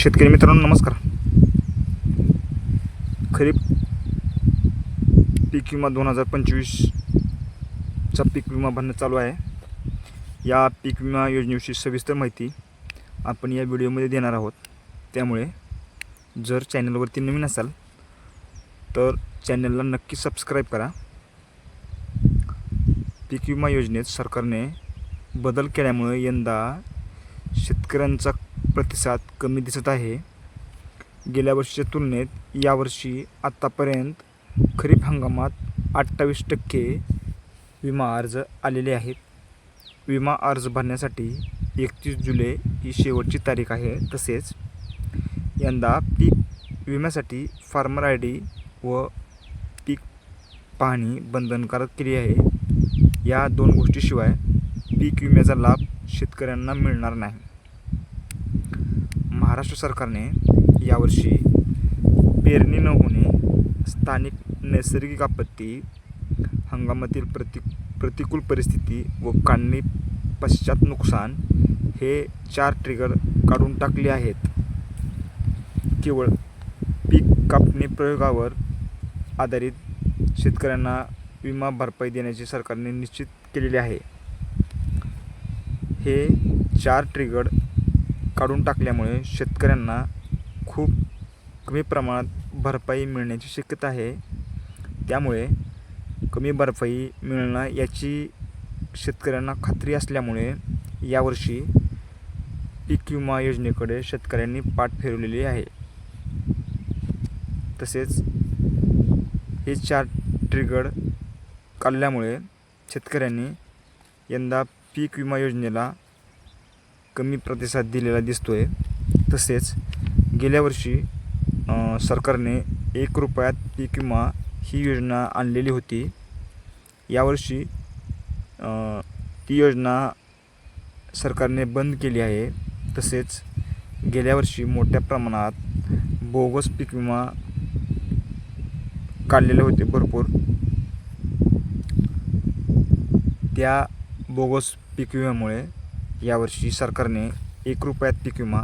शेतकरी मित्रांनो नमस्कार. खरीप पीक विमा दोन हजार पंचवीसचा पीक विमा भरणं चालू आहे. या पीक विमा योजनेविषयी सविस्तर माहिती आपण या व्हिडिओमध्ये देणार आहोत. त्यामुळे जर चॅनलवरती नवीन असाल तर चॅनलला नक्की सबस्क्राईब करा. पीक विमा योजनेत सरकारने बदल केल्यामुळे यंदा शेतकऱ्यांचा प्रतिसाद कमी दिसत आहे. गेल्या वर्षीच्या तुलनेत यावर्षी आत्तापर्यंत खरीप हंगामात अठ्ठावीस टक्के विमा अर्ज आलेले आहेत. विमा अर्ज भरण्यासाठी एकतीस जुलै ही शेवटची तारीख आहे. तसेच यंदा पीक विम्यासाठी फार्मर आय डी व पीक पाहणी बंधनकारक केली आहे. या दोन गोष्टीशिवाय पीक विम्याचा लाभ शेतकऱ्यांना मिळणार नाही. महाराष्ट्र सरकारने यावर्षी पेरणी न होणे स्थानिक नैसर्गिक आपत्ती हंगामातील प्रति प्रतिकूल परिस्थिती व काढणी पश्चात नुकसान हे चार ट्रिगर काढून टाकले आहेत. केवळ पीक कापणी प्रयोगावर आधारित शेतकऱ्यांना विमा भरपाई देण्याचे सरकारने निश्चित केलेले आहे. हे चार ट्रिगर काढून टाकल्यामुळे शेतकऱ्यांना खूप कमी प्रमाणात भरपाई मिळण्याची शक्यता आहे. त्यामुळे कमी भरपाई मिळणं याची शेतकऱ्यांना खात्री असल्यामुळे यावर्षी पीक विमा योजनेकडे शेतकऱ्यांनी पाठ फिरवलेली आहे. तसेच हे चार ट्रिगड काढल्यामुळे शेतकऱ्यांनी यंदा पीक विमा योजनेला कमी प्रतिसाद दिलेला दिसतो आहे तसेच गेल्या वर्षी सरकारने एक रुपयात पीक विमा ही योजना आणलेली होती. यावर्षी ती योजना सरकारने बंद केली आहे. तसेच गेल्या वर्षी मोठ्या प्रमाणात बोगस पीक विमा काढलेले होते भरपूर. त्या बोगस पीक विम्यामुळे यावर्षी सरकारने एक रुपयात पीक विमा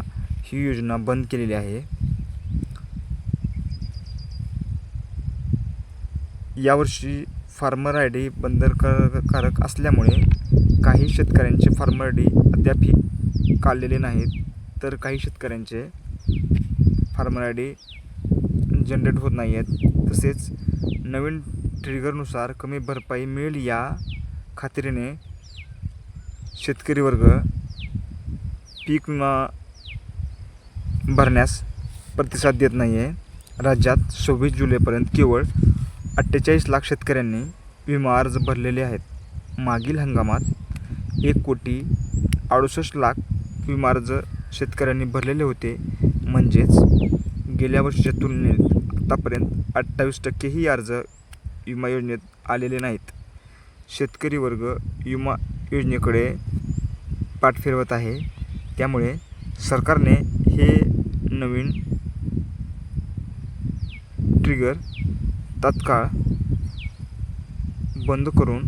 ही योजना बंद केलेली आहे. यावर्षी फार्मर आय डी बंधनकारक असल्यामुळे काही शेतकऱ्यांचे फार्मर आय डी अद्याप ही काढलेले नाहीत. तर काही शेतकऱ्यांचे फार्मर आय डी जनरेट होत नाही आहेत तसेच नवीन ट्रिगरनुसार कमी भरपाई मिळेल या खात्रीने शेतकरी वर्ग पीक विमा भरण्यास प्रतिसाद देत नाही आहे राज्यात सव्वीस जुलैपर्यंत केवळ अठ्ठेचाळीस लाख शेतकऱ्यांनी विमा अर्ज भरलेले आहेत. मागील हंगामात एक कोटी अडुसष्ट लाख विमा अर्ज शेतकऱ्यांनी भरलेले होते. म्हणजेच गेल्या वर्षीच्या तुलनेत आतापर्यंत अठ्ठावीस टक्केही अर्ज विमा योजनेत आलेले नाहीत. शेतकरी वर्ग विमा योजनेकडे पाठ फिरवत आहे. त्यामुळे सरकारने हे नवीन ट्रिगर तात्काळ बंद करून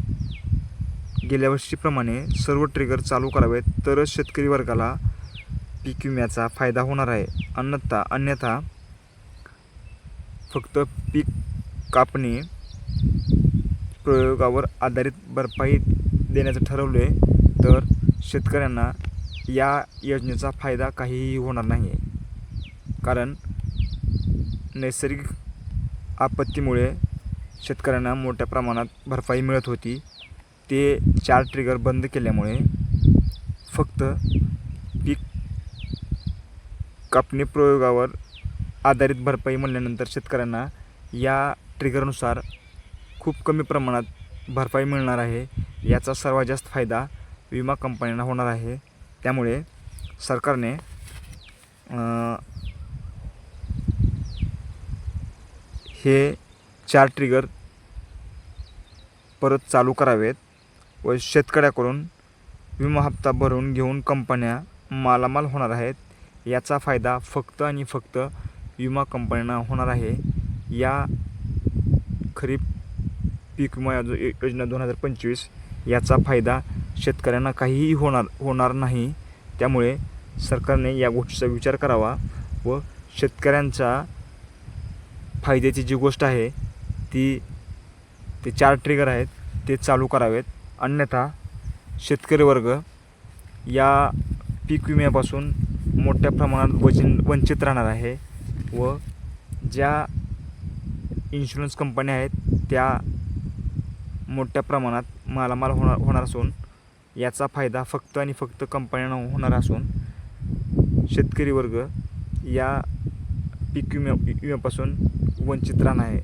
गेल्या वर्षीप्रमाणे सर्व ट्रिगर चालू करावेत. तरच शेतकरी वर्गाला पीक विम्याचा फायदा होणार आहे. अन्यथा अन्यथा फक्त पीक कापणी प्रयोगावर आधारित भरपाई देण्याचं ठरवले तर शेतकऱ्यांना या योजनेचा फायदा काहीही होणार नाही आहे कारण नैसर्गिक आपत्तीमुळे शेतकऱ्यांना मोठ्या प्रमाणात भरपाई मिळत होती. ते चार ट्रिगर बंद केल्यामुळे फक्त पीक कापणी प्रयोगावर आधारित भरपाई म्हणल्यानंतर शेतकऱ्यांना या ट्रिगरनुसार खूप कमी प्रमाणात भरपाई मिळणार आहे. याचा सर्वात जास्त फायदा विमा कंपन्यांना होणार आहे. त्यामुळे सरकारने हे चार ट्रिगर परत चालू करावेत व शेतकऱ्याकडून विमा हप्ता भरून घेऊन कंपन्या मालामाल होणार आहेत. याचा फायदा फक्त आणि फक्त विमा कंपन्यांना होणार आहे. या खरीप पीक विमा योजना दोन हजार पंचवीस याचा फायदा शेतकऱ्यांना काहीही होणार होणार नाही. त्यामुळे सरकारने या गोष्टीचा विचार करावा व शेतकऱ्यांचा फायद्याची जी गोष्ट आहे ती ते चार ट्रिगर आहेत ते चालू करावेत. अन्यथा शेतकरी वर्ग या पीक विम्यापासून मोठ्या प्रमाणात वचिन वंचित राहणार आहे व ज्या इन्शुरन्स कंपन्या आहेत त्या मोठ्या प्रमाणात मालामाल होणार होणार असून याचा फायदा फक्त आणि फक्त कंपन्यांना होणार असून शेतकरी वर्ग या पीक विम्या विम्यापासून वंचित राहणार आहे.